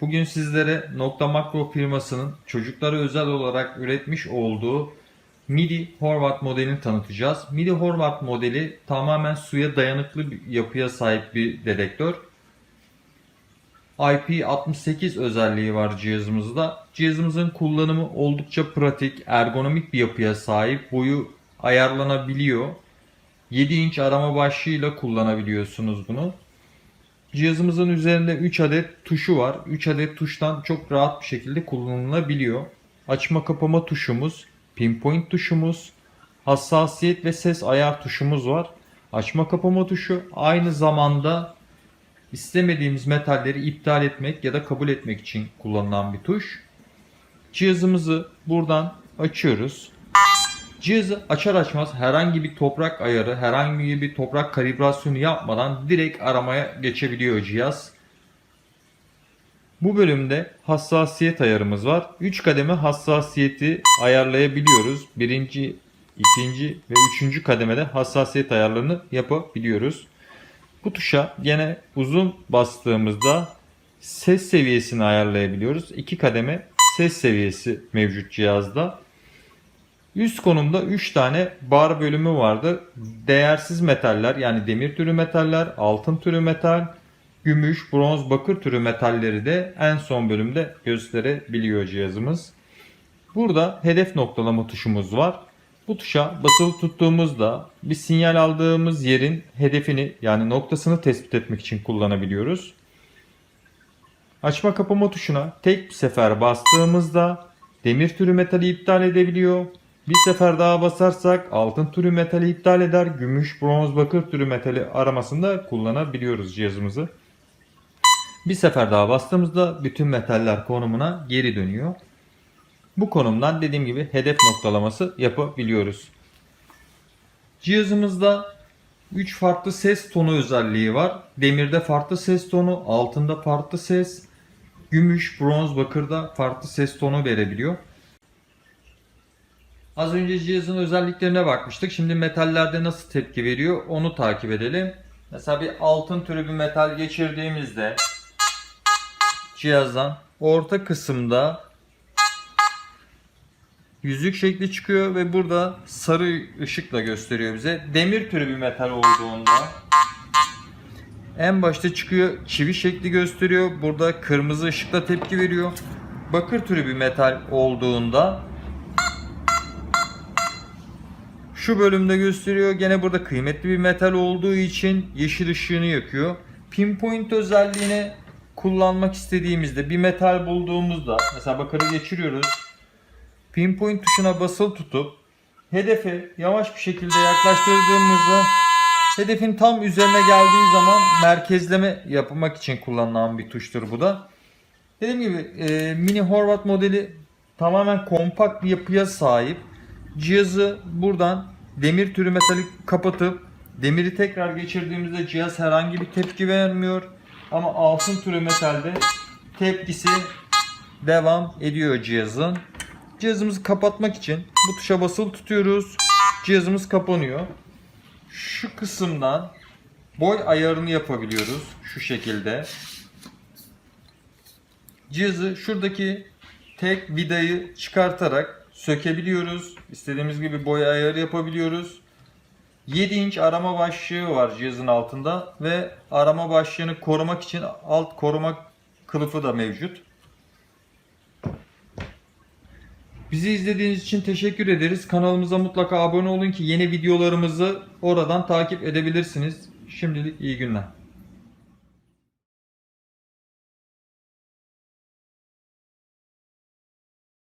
Bugün sizlere Nokta Makro firmasının çocuklara özel olarak üretmiş olduğu MIDI Horvat modelini tanıtacağız. MIDI Horvat modeli tamamen suya dayanıklı bir yapıya sahip bir dedektör. IP68 özelliği var cihazımızda. Cihazımızın kullanımı oldukça pratik, ergonomik bir yapıya sahip. Boyu ayarlanabiliyor. 7 inç arama başlığıyla kullanabiliyorsunuz bunu. Cihazımızın üzerinde 3 adet tuşu var. 3 adet tuştan çok rahat bir şekilde kullanılabiliyor. Açma kapama tuşumuz, pinpoint tuşumuz, hassasiyet ve ses ayar tuşumuz var. Açma kapama tuşu aynı zamanda istemediğimiz metalleri iptal etmek ya da kabul etmek için kullanılan bir tuş. Cihazımızı buradan açıyoruz. Cihazı açar açmaz herhangi bir toprak ayarı, herhangi bir toprak kalibrasyonu yapmadan direkt aramaya geçebiliyor cihaz. Bu bölümde hassasiyet ayarımız var. 3 kademe hassasiyeti ayarlayabiliyoruz. Birinci, ikinci ve üçüncü kademede hassasiyet ayarlarını yapabiliyoruz. Bu tuşa gene uzun bastığımızda ses seviyesini ayarlayabiliyoruz. 2 kademe ses seviyesi mevcut cihazda. Üst konumda 3 tane bar bölümü vardı. Değersiz metaller yani demir türü metaller, altın türü metal, gümüş, bronz, bakır türü metalleri de en son bölümde gösterebiliyor cihazımız. Burada hedef noktalama tuşumuz var. Bu tuşa basılı tuttuğumuzda bir sinyal aldığımız yerin hedefini yani noktasını tespit etmek için kullanabiliyoruz. Açma kapama tuşuna tek bir sefer bastığımızda demir türü metali iptal edebiliyor. Bir sefer daha basarsak altın türü metali iptal eder. Gümüş, bronz, bakır türü metali aramasında kullanabiliyoruz cihazımızı. Bir sefer daha bastığımızda bütün metaller konumuna geri dönüyor. Bu konumdan dediğim gibi hedef noktalaması yapabiliyoruz. Cihazımızda 3 farklı ses tonu özelliği var. Demirde farklı ses tonu, altında farklı ses, gümüş, bronz, bakırda farklı ses tonu verebiliyor. Az önce cihazın özelliklerine bakmıştık. Şimdi metallerde nasıl tepki veriyor onu takip edelim. Mesela bir altın türü bir metal geçirdiğimizde cihazdan orta kısımda yüzük şekli çıkıyor ve burada sarı ışıkla gösteriyor bize. Demir türü bir metal olduğunda en başta çıkıyor çivi şekli gösteriyor. Burada kırmızı ışıkla tepki veriyor. Bakır türü bir metal olduğunda şu bölümde gösteriyor. Gene burada kıymetli bir metal olduğu için yeşil ışığını yakıyor. Pinpoint özelliğini kullanmak istediğimizde bir metal bulduğumuzda mesela bakırı geçiriyoruz. Pinpoint tuşuna basılı tutup hedefe yavaş bir şekilde yaklaştırdığımızda hedefin tam üzerine geldiği zaman merkezleme yapmak için kullanılan bir tuştur bu da. Dediğim gibi e, mini Horvat modeli tamamen kompakt bir yapıya sahip. Cihazı buradan demir türü metali kapatıp demiri tekrar geçirdiğimizde cihaz herhangi bir tepki vermiyor. Ama altın türü metalde tepkisi devam ediyor cihazın. Cihazımızı kapatmak için bu tuşa basılı tutuyoruz. Cihazımız kapanıyor. Şu kısımdan boy ayarını yapabiliyoruz. Şu şekilde. Cihazı şuradaki tek vidayı çıkartarak sökebiliyoruz. İstediğimiz gibi boy ayarı yapabiliyoruz. 7 inç arama başlığı var cihazın altında ve arama başlığını korumak için alt koruma kılıfı da mevcut. Bizi izlediğiniz için teşekkür ederiz. Kanalımıza mutlaka abone olun ki yeni videolarımızı oradan takip edebilirsiniz. Şimdilik iyi günler.